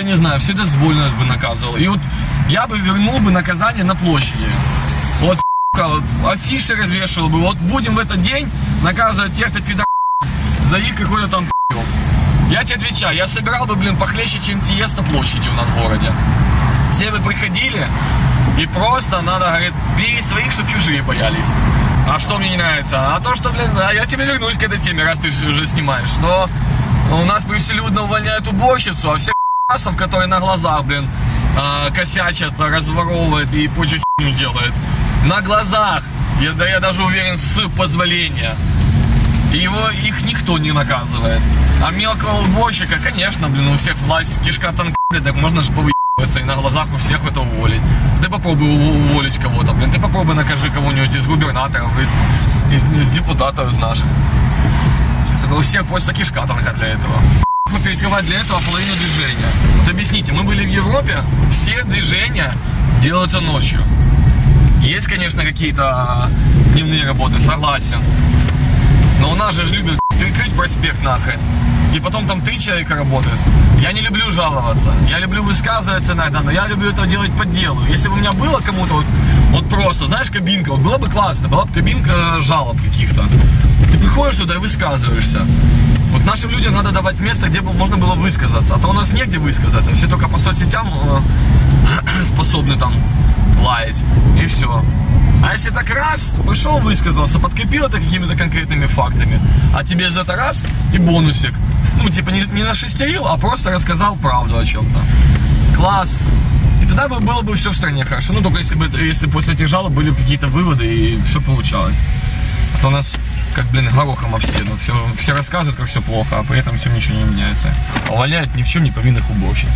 я не знаю, вседозволенность бы наказывал. И вот я бы вернул бы наказание на площади. Вот, вот афиши развешивал бы. Вот будем в этот день наказывать тех, кто пидор за их какой-то там. Я тебе отвечаю, я собирал бы, блин, похлеще, чем Тиеста площади у нас в городе. Все бы приходили, и просто надо, говорит, бери своих, чтобы чужие боялись. А что мне не нравится? А то, что, блин, а я тебе вернусь к этой теме, раз ты же уже снимаешь, что у нас повселюдно увольняют уборщицу, а всех пи***сов, которые на глазах, блин, а, косячат, разворовывают и прочую херню делают. На глазах, я, да я даже уверен, с позволения. Его, их никто не наказывает. А мелкого уборщика, конечно, блин, у всех власть кишка тонка, блин, так можно же повыебываться и на глазах у всех это уволить. Ты попробуй ув- уволить кого-то, блин, ты попробуй накажи кого-нибудь из губернаторов, из, из, из депутатов из наших. У всех просто кишка тонка для этого. Мы перекрывать для этого половину движения. Вот объясните, мы были в Европе, все движения делаются ночью. Есть, конечно, какие-то дневные работы, согласен. Но у нас же любят перекрыть проспект нахрен. И потом там три человека работают. Я не люблю жаловаться. Я люблю высказываться иногда, но я люблю это делать по делу. Если бы у меня было кому-то вот, вот просто, знаешь, кабинка, вот было бы классно, была бы кабинка э, жалоб каких-то. Ты приходишь туда и высказываешься. Вот нашим людям надо давать место, где бы можно было высказаться. А то у нас негде высказаться. Все только по соцсетям э, способны там лаять. И все. А если так раз, пошел, высказался, подкрепил это какими-то конкретными фактами, а тебе за это раз и бонусик. Ну, типа, не, не нашестерил, а просто рассказал правду о чем-то. Класс. И тогда бы было бы все в стране хорошо. Ну, только если бы если после этих жалоб были бы какие-то выводы и все получалось. А то у нас как, блин, горохом об стену. Все, все рассказывают, как все плохо, а при этом все ничего не меняется. Валяют ни в чем не повинных уборщиц.